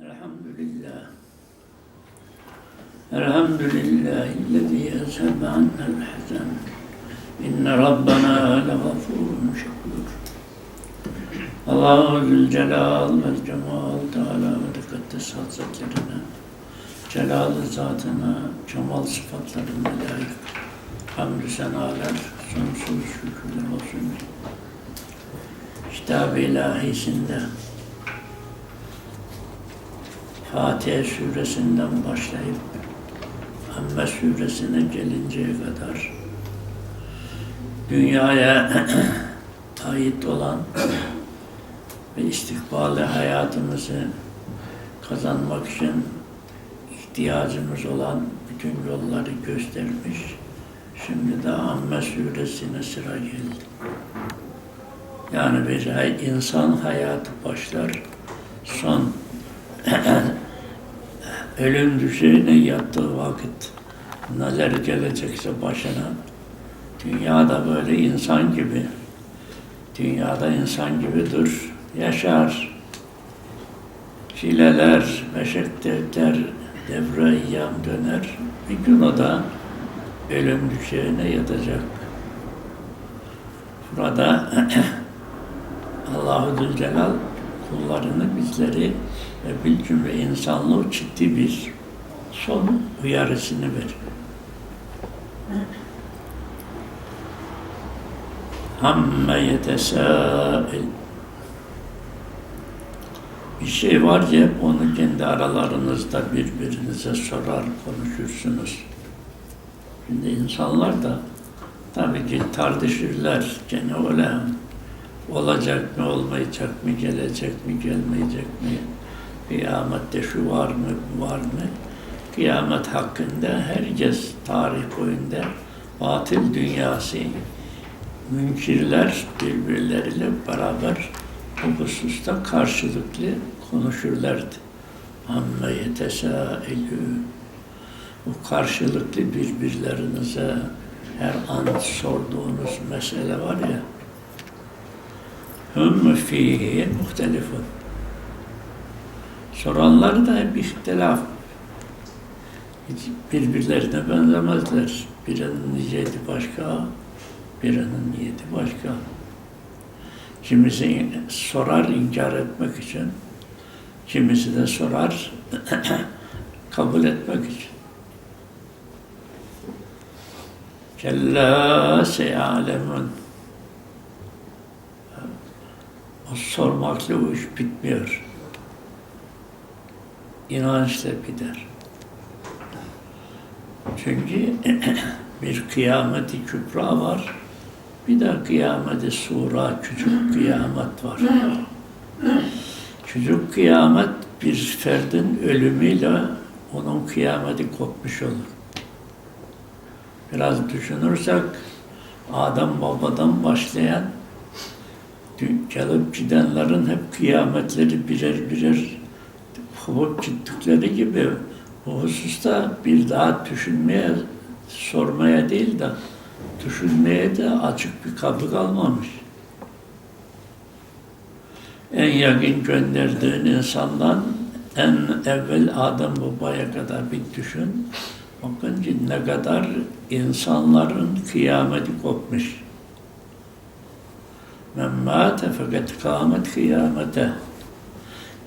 Elhamdülillah. Elhamdülillah. İllezî ezhebe annel hasen. İnne Rabbena legafurun şekur. Allahu Zülcelal ve Cemal Teala ve Tekaddes Hazretlerine, Celal-ı Zatına, Cemal sıfatlarına layık, hamdü senalar, sonsuz şükürler olsun. Kitab-ı Fatiha suresinden başlayıp Amme suresine gelinceye kadar dünyaya ait olan ve istikbali hayatımızı kazanmak için ihtiyacımız olan bütün yolları göstermiş. Şimdi de Amme suresine sıra geldi. Yani bir insan hayatı başlar, son ölüm düşeğine yattığı vakit neler gelecekse başına dünyada böyle insan gibi dünyada insan gibi dur yaşar. Çileler meşakkatler devre eyyam döner. Bir gün o da ölüm düşeğine yatacak. Burada Allahu Zülcelal kullarını bizleri ve bir cümle insanlığı ciddi bir son uyarısını verir. Hamme yetesâil bir şey var hep onu kendi aralarınızda birbirinize sorar, konuşursunuz. Şimdi insanlar da tabii ki tartışırlar. Gene öyle olacak mı, olmayacak mı, gelecek mi, gelmeyecek mi? Kıyamette şu var mı, var mı? Kıyamet hakkında herkes tarih boyunda batıl dünyası münkirler birbirleriyle beraber bu hususta karşılıklı konuşurlardı. Amma yetesâelû bu karşılıklı birbirlerinize her an sorduğunuz mesele var ya hüm fihi muhtelifun. Soranlar da hep ihtilaf. Hiç birbirlerine benzemezler. Birinin niyeti başka birinin niyeti başka. Kimisi sorar inkar etmek için. Kimisi de sorar kabul etmek için. Kella seyalemun. O sormakla o iş bitmiyor. İnançla biter. Çünkü bir kıyameti kübra var. Bir de kıyameti sura, küçük kıyamet var. Küçük kıyamet bir ferdin ölümüyle onun kıyameti kopmuş olur. Biraz düşünürsek Adem babadan başlayan gelip gidenlerin hep kıyametleri birer birer kovup gittikleri gibi bu hususta bir daha düşünmeye, sormaya değil de düşünmeye de açık bir kapı kalmamış. En yakın gönderdiğin insandan en evvel Adem babaya kadar bir düşün. Bakın ne kadar insanların kıyameti kopmuş. Men mâte fakat kâmet kıyamete.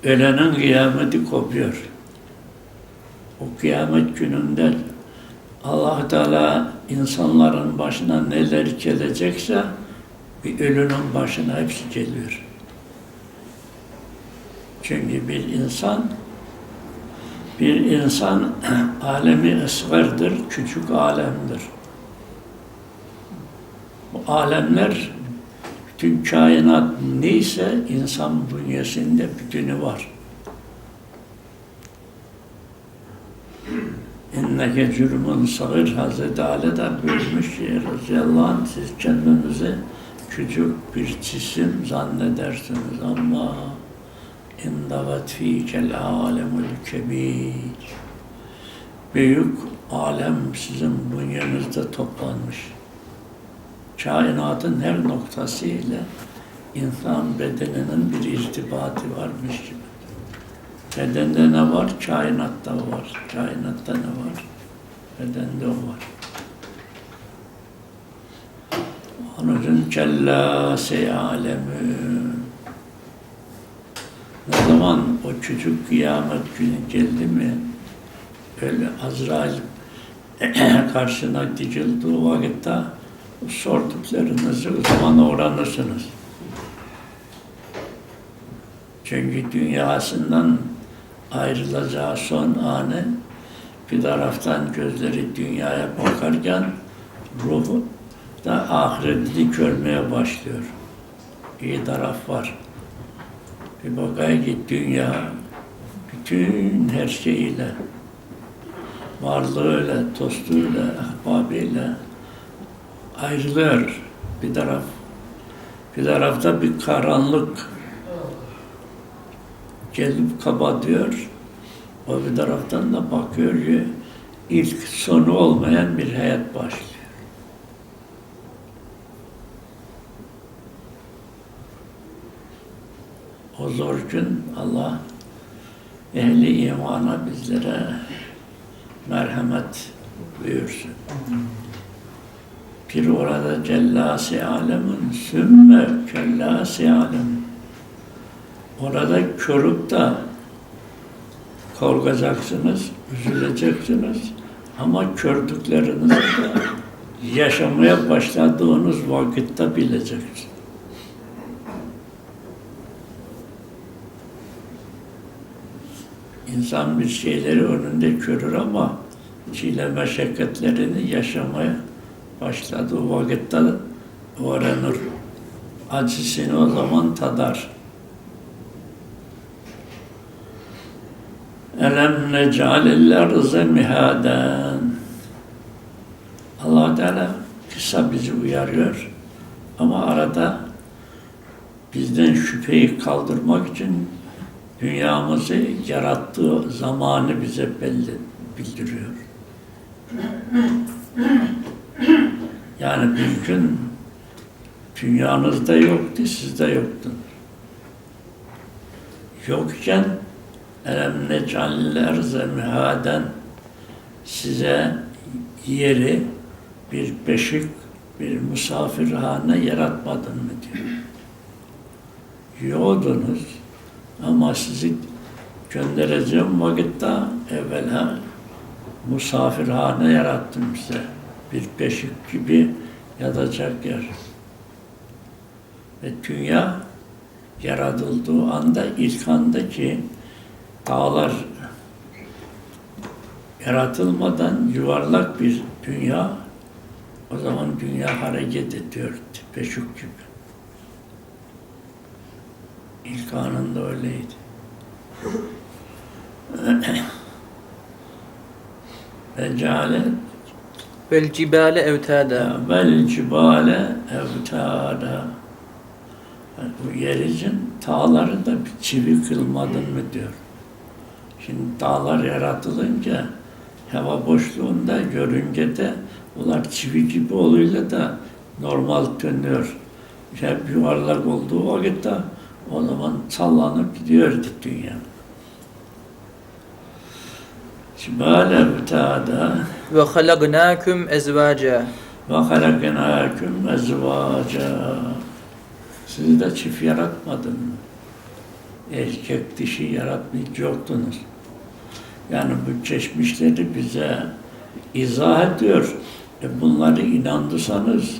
Ölenin kıyameti kopuyor. O kıyamet gününde allah Teala insanların başına neler gelecekse bir ölünün başına hepsi geliyor. Çünkü bir insan bir insan alemi esverdir, küçük alemdir. Bu alemler, bütün kainat neyse insan bünyesinde bütünü var. İnneke cürmün sağır Hazreti Ali de buyurmuş ya radıyallahu siz kendinizi küçük bir cisim zannedersiniz ama İndavet fîkel âlemul kebîr. Büyük alem sizin bünyenizde toplanmış. Kainatın her noktasıyla insan bedeninin bir irtibatı varmış gibi. Bedende ne var? Kainatta var. Kainatta ne var? Bedende o var. Onun için kella seyalemün. Ne zaman o küçük kıyamet günü geldi mi, öyle Azrail karşına dikildiği vakitte sorduklarınızı o zaman öğrenirsiniz. Çünkü dünyasından ayrılacağı son anı bir taraftan gözleri dünyaya bakarken ruhu da ahireti görmeye başlıyor. İyi taraf var. Bir bakaya ki dünya bütün her şeyiyle varlığıyla, dostluğuyla, ahbabıyla ayrılıyor bir taraf. Bir tarafta bir karanlık gelip kapatıyor. O bir taraftan da bakıyor ki ilk sonu olmayan bir hayat başlıyor. O zor gün Allah ehli imana bizlere merhamet buyursun. Bir orada cellâsi alemin sümme kellâsi alemin. Orada körüp de korkacaksınız, üzüleceksiniz. Ama kördüklerinizi de yaşamaya başladığınız vakitte bileceksiniz. İnsan bir şeyleri önünde görür ama çile meşakkatlerini yaşamaya başladığı vakitte öğrenir. Acısını o zaman tadar. Elem necalil arze mihaden. allah Teala kısa bizi uyarıyor. Ama arada bizden şüpheyi kaldırmak için dünyamızı yarattığı zamanı bize belli bildiriyor. Yani gün dünyanızda yoktu, sizde yoktu. Yokken elem necalliler zemhaden size yeri bir beşik, bir misafirhane yaratmadın mı diyor. Yordunuz ama sizi göndereceğim vakitte evvela misafirhane yarattım size. Bir beşik gibi yatacak yer. Ve dünya yaratıldığı anda ilk andaki dağlar yaratılmadan yuvarlak bir dünya o zaman dünya hareket ediyor beşik gibi. İlk anında öyleydi. Ve ceale Vel cibale evtada. vel cibale evtada. Yani bu yerin dağları da bir çivi kılmadın mı diyor. Şimdi dağlar yaratılınca hava boşluğunda yörüngede bunlar çivi gibi oluyor da normal dönüyor. Hep yuvarlak olduğu vakitte o zaman sallanıp gidiyordu dünya. Cibale evtada Ve halagnakum ezvaca. ve halaknâküm ezvâca. Sizi de çift yaratmadın mı? Erkek dişi yaratmayacaktunuz. Yani bu çeşmişleri bize izah ediyor. E bunları inandıysanız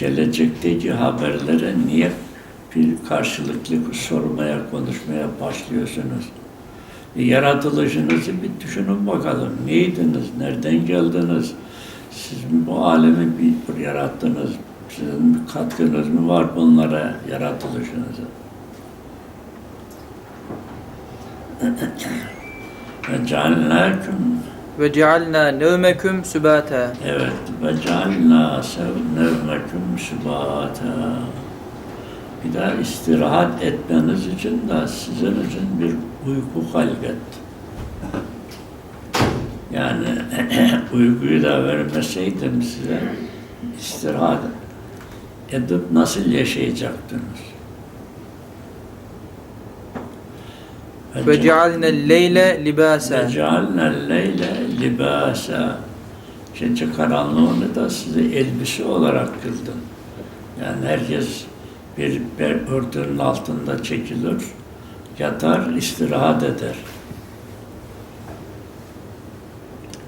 gelecekteki haberlere niye bir karşılıklı sormaya, konuşmaya başlıyorsunuz? Yaratılışınızı bir düşünün bakalım. Neydiniz? Nereden geldiniz? Siz mi bu alemi bir yarattınız? Sizin bir katkınız mı var bunlara, yaratılışınıza? Ve cealnâküm Ve cealna nevmekum sübata. Evet, ve cealnâ nevmeküm sübâta. Bir daha istirahat etmeniz için de sizin için bir uyku halket. Yani uykuyu da vermeseydim size istirahat edip nasıl yaşayacaktınız? Ve cealnel leyle libasa. Vecalnel leyle libasa. Gece karanlığını da size elbise olarak kıldım. Yani herkes bir, bir örtünün altında çekilir, yatar, istirahat eder.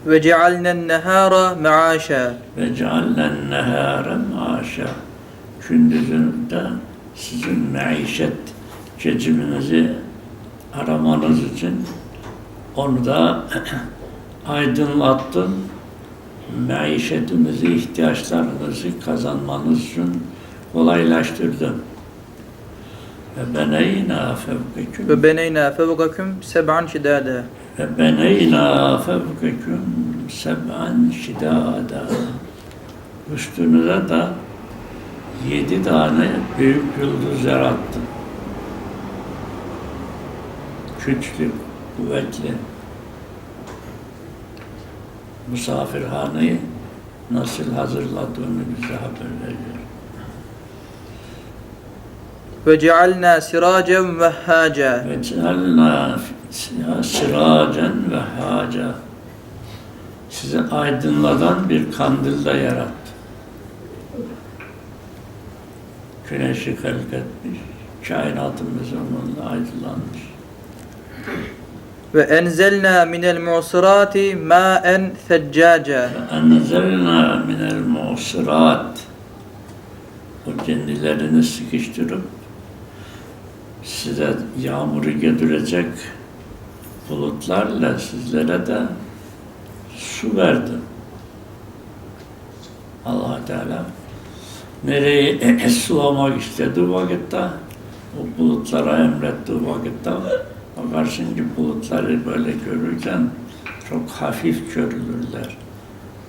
Ve cealnen nehara meaşa. Ve ceallen nehâre maşa. Gündüzünde sizin maişet geçiminizi aramanız için onu da aydınlattım. Maişetinizi, ihtiyaçlarınızı kazanmanız için kolaylaştırdım. Ve beneyna fevkeküm Ve beneyna fevkakum seb'an şidada. ve beneyna fevkeküm seb'an şidada. Üstünüze de yedi tane büyük yıldız yarattım. Güçlü, kuvvetli. Misafirhaneyi nasıl hazırladığını bize haber veriyor. Ve cealna siracen vehhaca. Ve cealna siracen ve haca. Sizi aydınlatan bir kandil de yarattı. Güneşi halk etmiş, kainatımız onunla aydınlanmış. Ve enzelna minel mu'sirati ma'en theccaca. Enzelna minel musirat. O kendilerini sıkıştırıp size yağmuru getirecek bulutlarla sizlere de su verdi. allah Teala nereyi sulamak istediği vakitte o bulutlara emrettiği vakitte bakarsın ki bulutları böyle görürken çok hafif görülürler.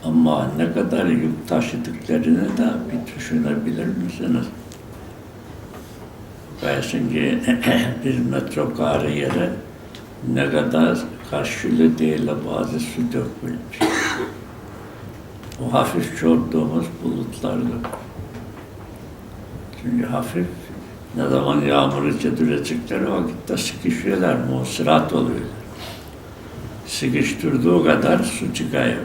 Ama ne kadar yük taşıdıklarını da bir düşünebilir misiniz? Bakarsın ki bir metrekare yere ne kadar karşılığı değil bazı su dökülmüş. O hafif gördüğümüz bulutlardı. Çünkü hafif ne zaman yağmuru çedirecekleri vakitte sıkışıyorlar, musirat oluyorlar. Sıkıştırdığı kadar su çıkıyordu.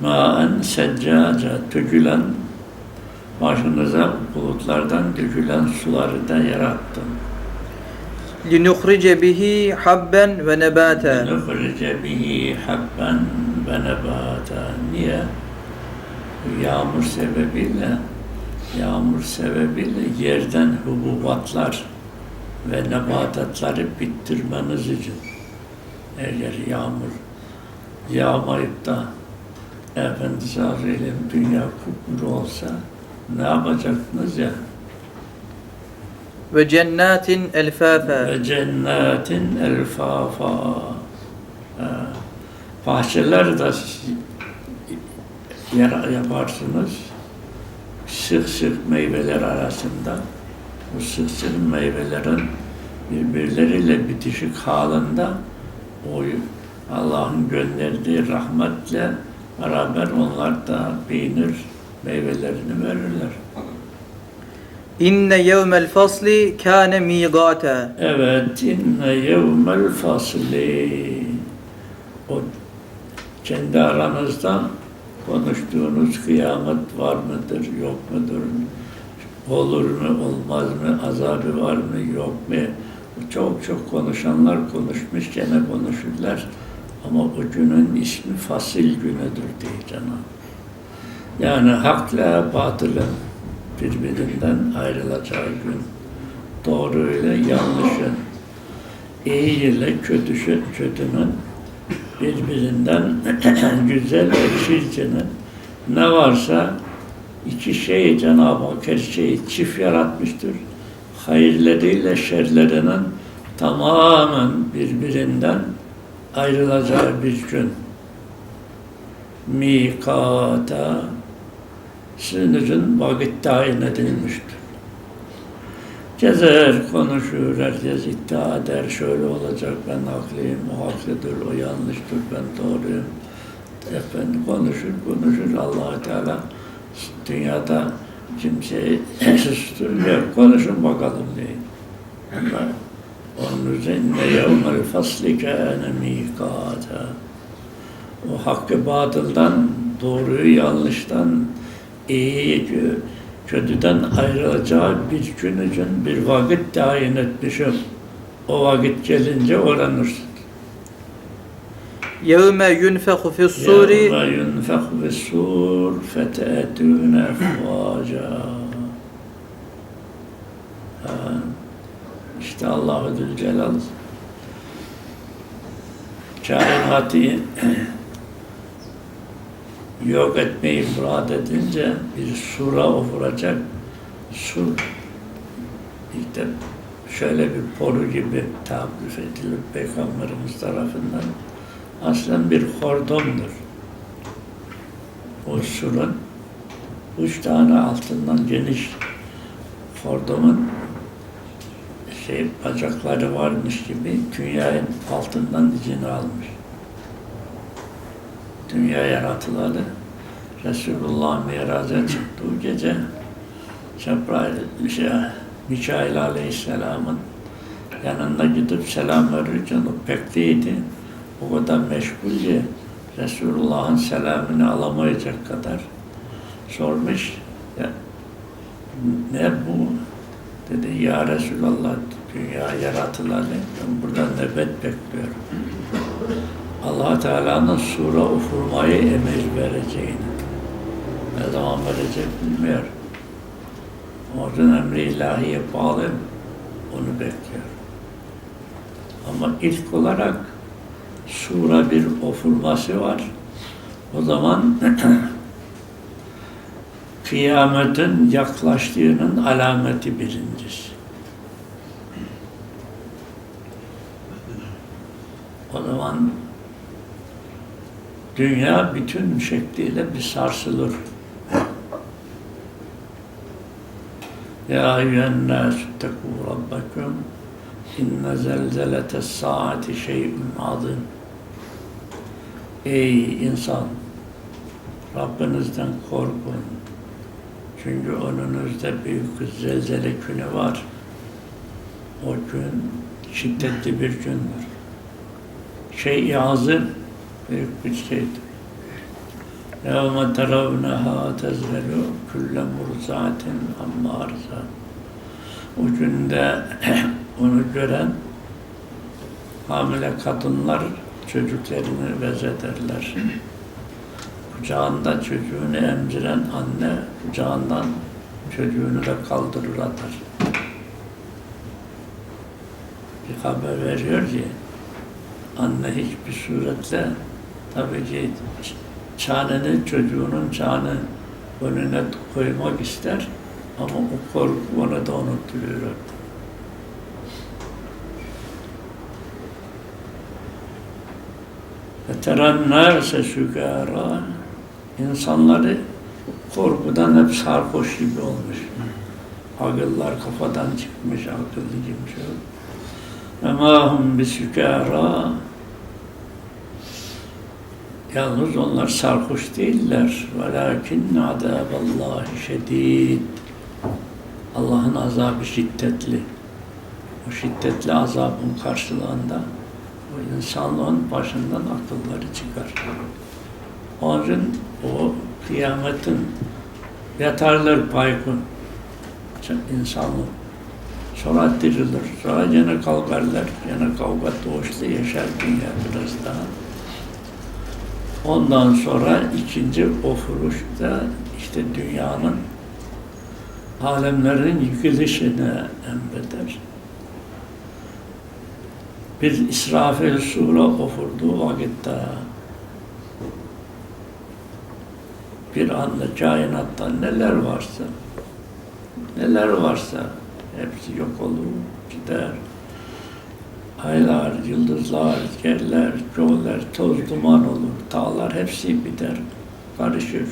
Maen seccaca dökülen başınıza bulutlardan dökülen suları da yarattım. Habben ve nebata. Nukhrice bihi habben ve nebata. Niye? Yağmur sebebiyle yağmur sebebiyle yerden hububatlar ve nebatatları bittirmeniz için eğer yağmur yağmayıp da Efendimiz Hazretleri dünya kupkuru olsa ne yapacaktınız ya? Ve cennatin elfafa. Ve cennetin elfafa. Bahçeler de yaparsınız. Sık sık meyveler arasında. Bu sık sık meyvelerin birbirleriyle bitişik halinde o Allah'ın gönderdiği rahmetle beraber onlar da beğenir, meyvelerini verirler. İnne yevmel fasli kâne mîgâta. Evet, inne yevmel fasli. O kendi aranızda konuştuğunuz kıyamet var mıdır, yok mudur? Olur mu, olmaz mı? Azabı var mı, yok mu? Çok çok konuşanlar konuşmuş, gene konuşurlar. Ama o günün ismi fasil günüdür diye Cenab-ı Yani hakla batılın birbirinden ayrılacağı gün. Doğru ile yanlışın, iyi ile kötüşü, kötünün birbirinden güzel ve çirkinin ne varsa iki şeyi Cenab-ı Hak her şeyi çift yaratmıştır. Hayırlarıyla şerlerinin tamamen birbirinden ayrılacağı bir gün. Mikata sizin için vakit tayin edilmiştir. Gezer, konuşur, herkes iddia eder, şöyle olacak, ben haklıyım, o haklıdır, o yanlıştır, ben doğruyum. Efendim konuşur, konuşur allah Teala dünyada kimseyi susturmuyor, konuşun bakalım diye. Ama onun üzerinde yevmel fasli kâne mîkâta. O hakkı batıldan, doğruyu yanlıştan, iyiyi kö- kötüden ayrılacağı bir gün için bir vakit tayin etmişim. O vakit gelince öğrenirsin. يَوْمَ يُنْفَخُ فِي الصُّورِ يَوْمَ يُنْفَخُ فِي الصُّورِ فَتَأْتُونَ أَفْوَاجًا Ha, İşte Allah-u Zülcelal kainatı yok etmeyi murad edince bir sura ofuracak. Sur işte şöyle bir boru gibi tabir edilir Peygamberimiz tarafından. Aslen bir hordondur. O surun üç tane altından geniş hordomun şey bacakları varmış gibi dünyanın altından izini almış. Dünya yaratılalı. Resulullah miraca çıktığı gece Cebrail, Mikail Aleyhisselam'ın yanına gidip selam verirken o bekliydi. O kadar meşgul ki Resulullah'ın selamını alamayacak kadar sormuş. Ya, ne bu? Dedi ya Resulallah dünya yaratılalı. Ben burada nöbet bekliyorum. Allah Teala'nın sure ofurmayı emir vereceğini. Ne zaman verecek bilmiyor. Onun emri ilahiye bağlı onu bekliyor. Ama ilk olarak sura bir ofurması var. O zaman kıyametin yaklaştığının alameti birincisi. O zaman dünya bütün şekliyle bir sarsılır. Ya eyyühen nâsü tekû rabbekum inne zelzeletes saati şey'un azim. Ey insan! Rabbinizden korkun. Çünkü önünüzde büyük zelzele günü var. O gün şiddetli bir gündür. Şey-i azim büyük bir şeydir. يَوْمَ تَرَوْنَهَا تَزْهَلُ كُلَّ مُرْزَاتٍ عَمَّا أَرْزَاتٍ O günde onu gören hamile kadınlar çocuklarını vezederler. Kucağında çocuğunu emziren anne kucağından çocuğunu da kaldırır atar. Bir haber veriyor ki anne hiçbir suretle tabii ki çaneni çocuğunun çanı önüne koymak ister ama o korku onu da unutturuyor. Veterannâse sükârâ insanları korkudan hep sarhoş gibi olmuş. Akıllar kafadan çıkmış, akıllı gibi şey. Ve mâhum bisükârâ Yalnız onlar sarhoş değiller. Velakin azâballâhi şedîd. Allah'ın azabı şiddetli. O şiddetli azabın karşılığında o insanlığın başından akılları çıkar. Onun için o kıyametin yatarlar paykun insanlık. Sonra dirilir. Sonra yine kalkarlar. Yine kavga doğuşlu yaşar dünya biraz daha. Ondan sonra ikinci ofuruşta işte dünyanın alemlerin yıkılışını emreder. Bir İsrafil sure ofurduğu vakitte bir anda kainatta neler varsa neler varsa hepsi yok olur, gider. Aylar, yıldızlar, yerler, yollar, toz duman olur, dağlar hepsi biter, karışır.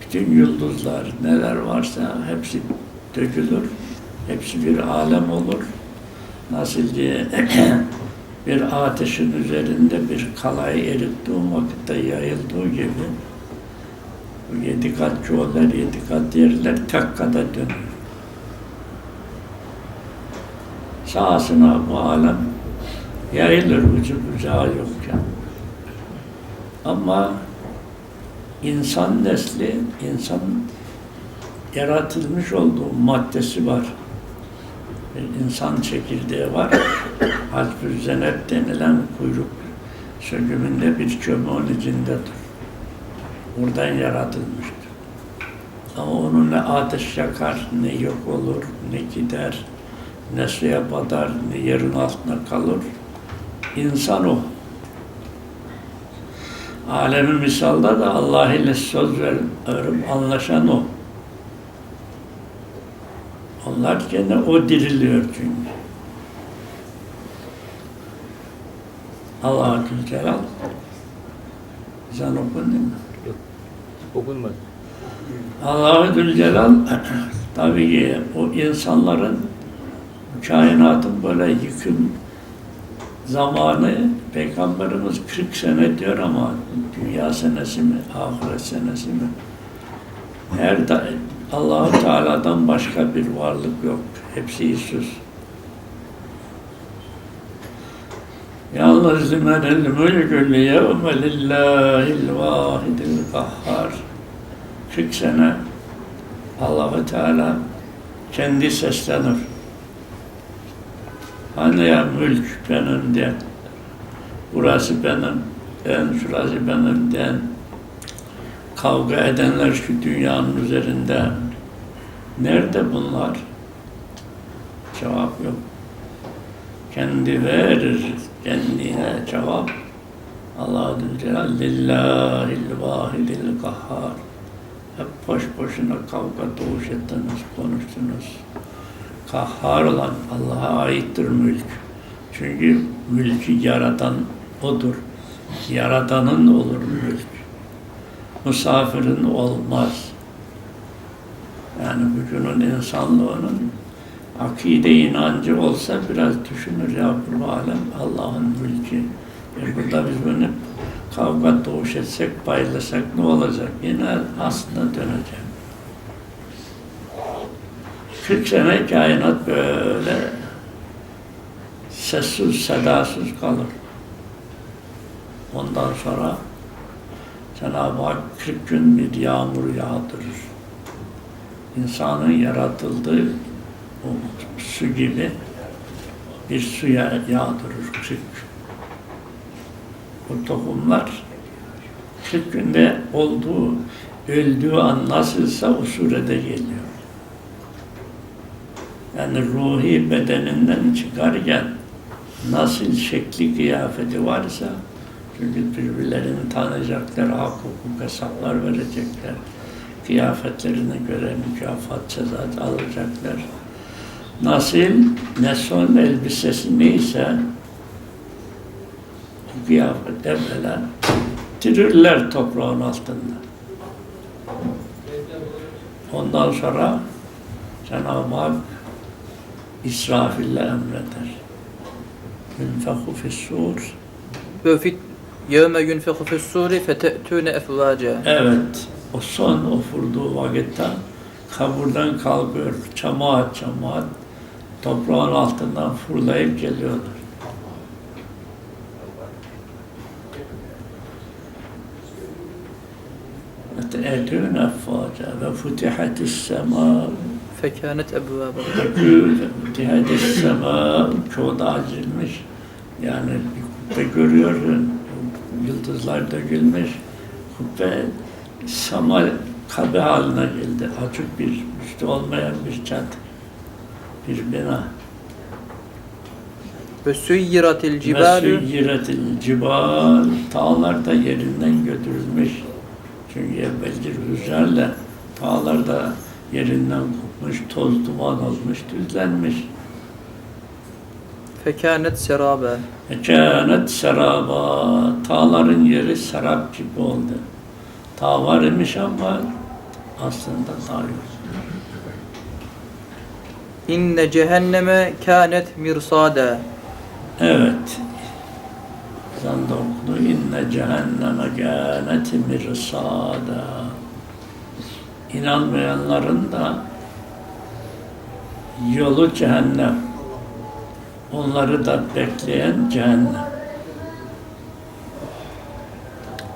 Bütün yıldızlar, neler varsa hepsi dökülür, hepsi bir alem olur. Nasıl diye bir ateşin üzerinde bir kalayı erittiğin vakitte yayıldığı gibi bu yedi kat yollar, yedi kat yerler tek kada dönür. Sahasına bu alem yayılır ucu bucağı yokken. Ama insan nesli, insan yaratılmış olduğu maddesi var. Bir insan çekirdeği var. Halbü zenep denilen kuyruk sökümünde bir kömüğün içindedir. Oradan yaratılmıştır. Ama onu ne ateş yakar, ne yok olur, ne gider, ne suya batar, ne yerin altına kalır. İnsan o. Alemi misalda da Allah ile söz verip anlaşan o. Onlar gene o diriliyor çünkü. Allah-u Zülcelal. Sen okun değil mi? Okunmadı. Allah-u Zülcelal tabii ki o insanların kainatın böyle yıkım zamanı Peygamberimiz 40 sene diyor ama dünya senesi mi, ahiret senesi mi? Her allah Teala'dan başka bir varlık yok. Hepsi İsus. Yalnız limenel mülkü liyevme lillahil vahidil kahhar. 40 sene allah Teala kendi seslenir. Hani ya mülk benim de, burası benim, ben şurası benim de, kavga edenler şu dünyanın üzerinde. Nerede bunlar? Cevap yok. Kendi verir kendine cevap. Allah Zülcelal lillahil vahidil kahhar. Hep boş boşuna kavga doğuş ettiniz, konuştunuz. Kahhar olan Allah'a aittir mülk. Çünkü mülkü yaratan O'dur. Yaratanın olur mülk. Misafirin olmaz. Yani bugünün insanlığının akide inancı olsa biraz düşünür ya bu alem Allah'ın mülkü. E burada biz bunu kavga doğuş etsek, paylasak ne olacak? Yine aslında dönecek. 40 sene kainat böyle sessiz, sedasız kalır. Ondan sonra Cenab-ı Hak 40 gün bir yağmur yağdırır. İnsanın yaratıldığı o su gibi bir suya yağdırır 40 Bu tohumlar 40 günde olduğu, öldüğü an nasılsa o surede geliyor. Yani ruhi bedeninden çıkarken nasıl şekli kıyafeti varsa çünkü birbirlerini tanıyacaklar, hak hukuk hesaplar verecekler. Kıyafetlerine göre mükafat cezat alacaklar. Nasıl ne son elbisesi neyse bu kıyafette böyle tirirler toprağın altında. Ondan sonra Cenab-ı Hak İsrafil'le emreder. Yunfehu fissur. Ve fit yevme yunfehu fis-suri fete'tune efvaca. Evet, o son ofurduğu vakitte kaburdan kalkıyor, cemaat cemaat toprağın altından fırlayıp geliyorlar. Etün effaca ve futihatis sema Fekanet ebvaba. futihatis sema çoğu da açılmış. Yani kubbe görüyorsun, yıldızlar dökülmüş. Kubbe sama kabe haline geldi. Açık bir, üstü olmayan bir çat, bir bina. Ve suyyiratil Ve cibalu suyyiretil cibal, dağlar da yerinden götürülmüş. Çünkü evvelki rüzgarla dağlar da yerinden kopmuş, toz duman olmuş, düzlenmiş. fekanet seraba. Ekânet seraba, dağların yeri serap gibi oldu. Dağ var imiş ama aslında dağ yok. İnne cehenneme kânet mirsada. Evet. Zanda okudu. İnne cehenneme kânet mirsâda. İnanmayanların da yolu cehennem. Onları da bekleyen cehennem.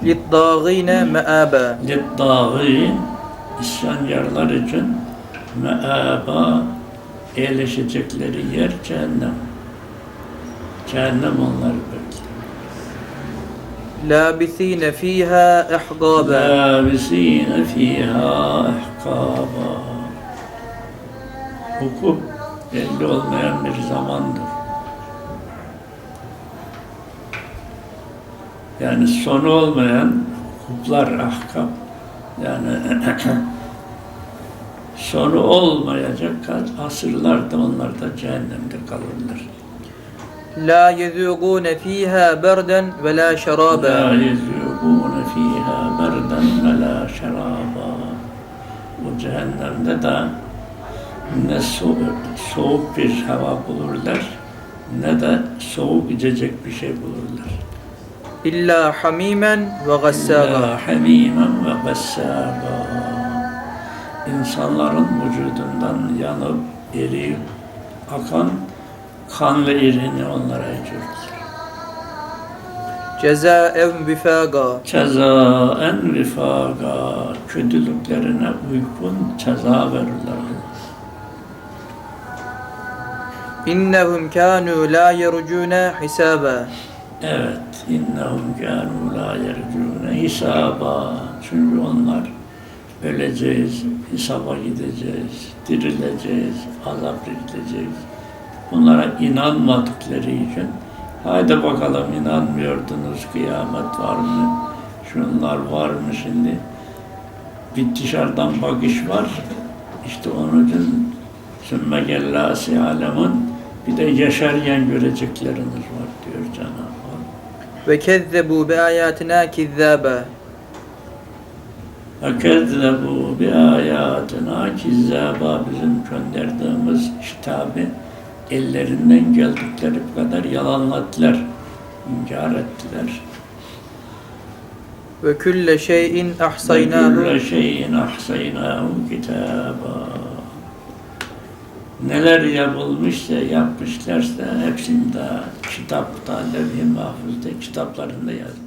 Liddâgîne me'âbe. Liddâgîn, isyankarlar için me'âba, eğleşecekleri yer cehennem. Cehennem onları bekliyor. Lâbisîne fîhâ ihgâbe. Lâbisîne fîhâ ihgâbe hukuk belli olmayan bir zamandır. Yani sonu olmayan hukuklar, ahkam. Yani sonu olmayacak asırlar da onlar da cehennemde kalırlar. La yezûgûne fîhâ berden ve la şerâben. La yezûgûne fîhâ berden ve la şerâben. Bu cehennemde de ne soğuk, soğuk bir hava bulurlar ne de soğuk içecek bir şey bulurlar. İlla hamimen ve gassaba. İlla hamimen ve gassaba. İnsanların vücudundan yanıp eriyip akan kan ve irini onlara içirirler. Cezaen vifaga. Cezaen vifaga. Kötülüklerine uygun ceza verirler İnnehum kânû lâ yerucûne hisâbâ. Evet, innehum kânû lâ yerucûne hisâbâ. Çünkü onlar öleceğiz, hesaba gideceğiz, dirileceğiz, azap edileceğiz. Bunlara inanmadıkları için haydi bakalım inanmıyordunuz kıyamet var mı? Şunlar var mı şimdi? Bir dışarıdan bakış var. İşte onun için sümme gellâsi alemun bir de yaşarken görecekleriniz var diyor Cenab-ı Hak. Ve kezzebu bi ayatina kizzaba. Ve kezzebu bi ayatina kizzaba bizim gönderdiğimiz kitabı ellerinden geldikleri kadar yalanladılar, inkar ettiler. Ve külle şeyin ahsaynahu. Ve külle şeyin ahsaynahu kitaba. Neler yapılmışsa, yapmışlarsa hepsinde kitapta, levh-i mahfuzda, kitaplarında yazmış.